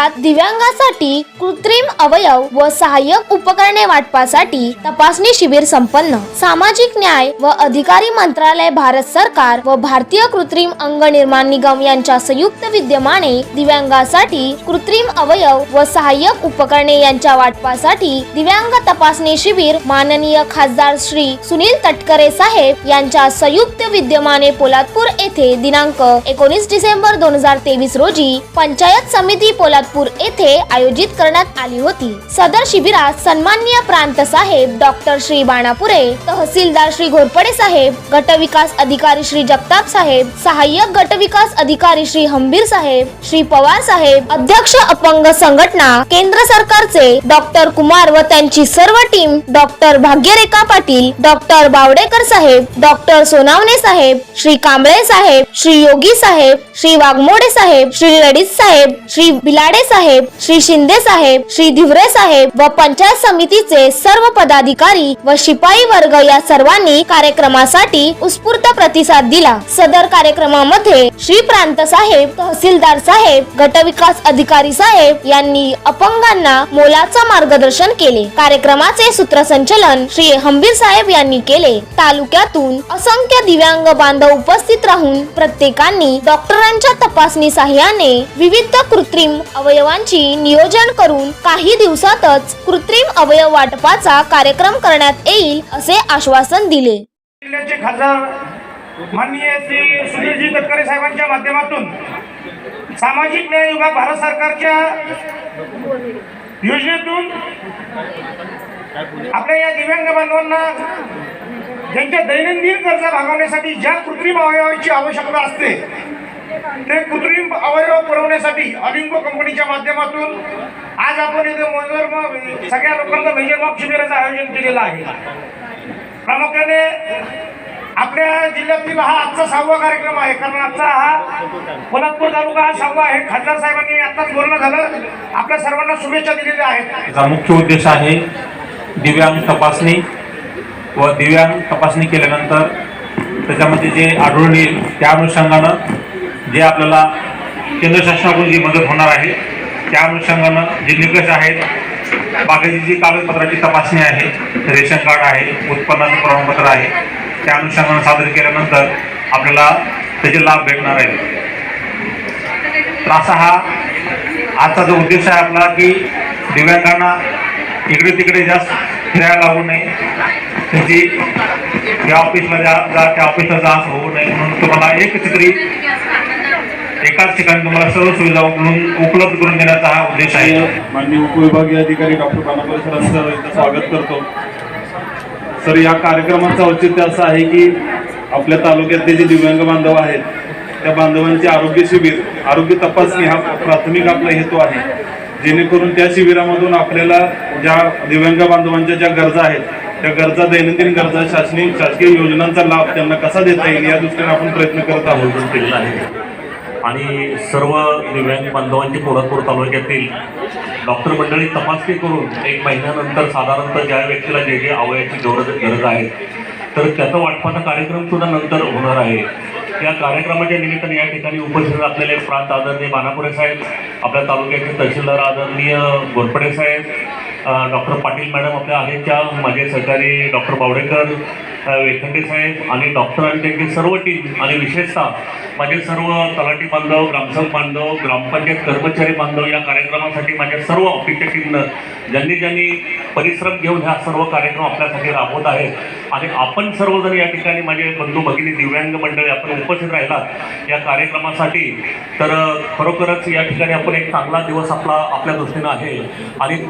जिल्ह्यात दिव्यांगासाठी कृत्रिम अवयव व सहाय्यक उपकरणे वाटपासाठी तपासणी शिबिर संपन्न. सामाजिक न्याय व अधिकारी मंत्रालय भारत सरकार व भारतीय कृत्रिम अंग निर्माण निगम यांच्या संयुक्त विद्यमाने दिव्यांगासाठी कृत्रिम अवयव व सहाय्यक उपकरणे यांच्या वाटपासाठी दिव्यांग तपासणी शिबिर माननीय खासदार श्री सुनील तटकरे साहेब यांच्या संयुक्त विद्यमाने पोलादपूर येथे दिनांक एकोणीस डिसेंबर दोन हजार तेवीस रोजी पंचायत समिती पोलादपूर नागपूर येथे आयोजित करण्यात आली होती. सदर शिबिरात सन्माननीय प्रांत साहेब डॉक्टर श्री बाणापुरे तहसीलदार श्री घोरपडे साहेब गटविकास अधिकारी श्री जगताप साहेब सहाय्यक गटविकास अधिकारी श्री हंबीर साहेब श्री पवार साहेब अध्यक्ष अपंग संघटना केंद्र सरकारचे डॉक्टर कुमार व त्यांची सर्व team doctor Bhagyarekha Patil doctor Bawdekar साहेब डॉक्टर सोनावणे साहेब श्री कांबळे साहेब श्री योगी साहेब श्री वाघमोडे साहेब श्री लडित साहेब श्री बिलाडे साहेब श्री शिंदे साहेब श्री धिवरे साहेब व पंचायत समितीचे सर्व पदाधिकारी व शिपाई वर्ग या सर्वांनी कार्यक्रमासाठी उत्स्फूर्त प्रतिसाद दिला. सदर कार्यक्रमामध्ये श्री प्रांत साहेब तहसीलदार साहेब गटविकास अधिकारी साहेब यांनी अपंगांना मोलाचं मार्गदर्शन केले. कार्यक्रमाचे सूत्रसंचलन श्री हंबीर साहेब यांनी केले. तालुक्यातून असंख्य दिव्यांग बांधव उपस्थित राहून प्रत्येकांनी डॉक्टरांच्या तपासणी साह्याने विविध कृत्रिम अव अवयवांची नियोजन करून काही दिवसातच कृत्रिम अवयव वाटपाचा कार्यक्रम करण्यात येईल असे आश्वासन दिले. जिल्ह्याचे खासदार माननीय श्री सुनीलजी तटकरे साहेबांच्या माध्यमातून सामाजिक न्याय विभाग भारत सरकारच्या योजनेतून आपल्या या दिव्यांग बांधवांना त्यांच्या दैनंदिन गरजा भागवण्यासाठी ज्या कृत्रिम अवयवाची आवश्यकता असते ते कृत्रिम अवयव पुरवण्यासाठी अलिंगो कंपनीच्या माध्यमातून आज आपण इथे मोजर मग सगळ्या लोकांना मेजर शिबिराचं आयोजन केलेलं आहे. प्रामुख्याने आपल्या जिल्ह्यातील हा आजचा सहावा कार्यक्रम आहे. कारण आजचा हा कोल्हापूर तालुका हा सहावा आहे. खासदार साहेबांनी आताच बोलणं झालं. आपल्या सर्वांना शुभेच्छा दिलेल्या आहेत. याचा मुख्य उद्देश आहे दिव्यांग तपासणी व दिव्यांग तपासणी केल्यानंतर त्याच्यामध्ये जे आढळून येईल त्या अनुषंगानं जे आपल्याला केंद्र शासनाकडून जी मदत होणार आहे त्या अनुषंगानं जे निकष आहेत बाकीची जी कागदपत्राची तपासणी आहे रेशन कार्ड आहे उत्पन्नाचं प्रमाणपत्र आहे त्या अनुषंगानं सादर केल्यानंतर आपल्याला त्याचे लाभ भेटणार आहे तर असा हा आजचा जो उद्देश आहे आपला की दिव्यांगांना इकडे तिकडे जास्त फिरायला लागू नये. त्यांची या ऑफिसला जा जा त्या ऑफिसला जा होऊ नये. म्हणून तुम्हाला एक एकत्रित एकाच ठिकाणी तुम्हाला सर्व सुविधा उपलब्ध उपलब्ध करून देण्याचा हा उद्देश आहे. माननीय उपविभागीय अधिकारी डॉक्टर बाणापुरे सरांचं यांचं स्वागत करतो. सर या कार्यक्रमाचं औचित्य असं आहे की आपल्या तालुक्यातले जे दिव्यांग बांधव आहेत त्या बांधवांचे आरोग्य शिबिर आरोग्य तपासणी हा प्राथमिक आपला हेतू आहे. जेणेकरून त्या शिबिरामधून आपल्याला ज्या दिव्यांग बांधवांच्या ज्या गरजा आहेत त्या गरजा दैनंदिन गरजा शासनीय शासकीय योजनांचा लाभ त्यांना कसा देता येईल या दृष्टीने आपण प्रयत्न करत आहोत. आहे आणि सर्व दिव्यांग बांधवांची पोलादपूर तालुक्यातील डॉक्टर मंडळी तपासणी करून एक महिन्यानंतर साधारणतः ज्या व्यक्तीला जे जे अवयाची गरज गरज आहे तर त्याचा वाटपाचा कार्यक्रम सुद्धा नंतर होणार आहे. या कार्यक्रमाच्या निमित्ताने या ठिकाणी उपस्थित असलेले प्रांत आदरणीय बानापुरे साहेब आपल्या तालुक्याचे तहसीलदार आदरणीय गोरपडे साहेब डॉक्टर पाटील मॅडम आपल्या आहेत त्या माझे सहकारी डॉक्टर बावडेकर वेखंडे साहेब आणि डॉक्टर आणि त्यांची सर्व टीम आणि विशेषतः माझे सर्व तलाठी बांधव ग्रामसेवक बांधव ग्रामपंचायत कर्मचारी बांधव या कार्यक्रमासाठी माझ्या सर्व ऑफिसच्या टीमनं ज्यांनी ज्यांनी परिश्रम घेऊन ह्या सर्व कार्यक्रम आपल्यासाठी राबवत आहेत आणि आपण सर्वजण या ठिकाणी माझे बंधू भगिनी दिव्यांग मंडळी आपण उपस्थित राहिलात या कार्यक्रमासाठी. तर खरोखरच या ठिकाणी आपण एक चांगला दिवस आपला आपल्या दृष्टीनं आहे आणि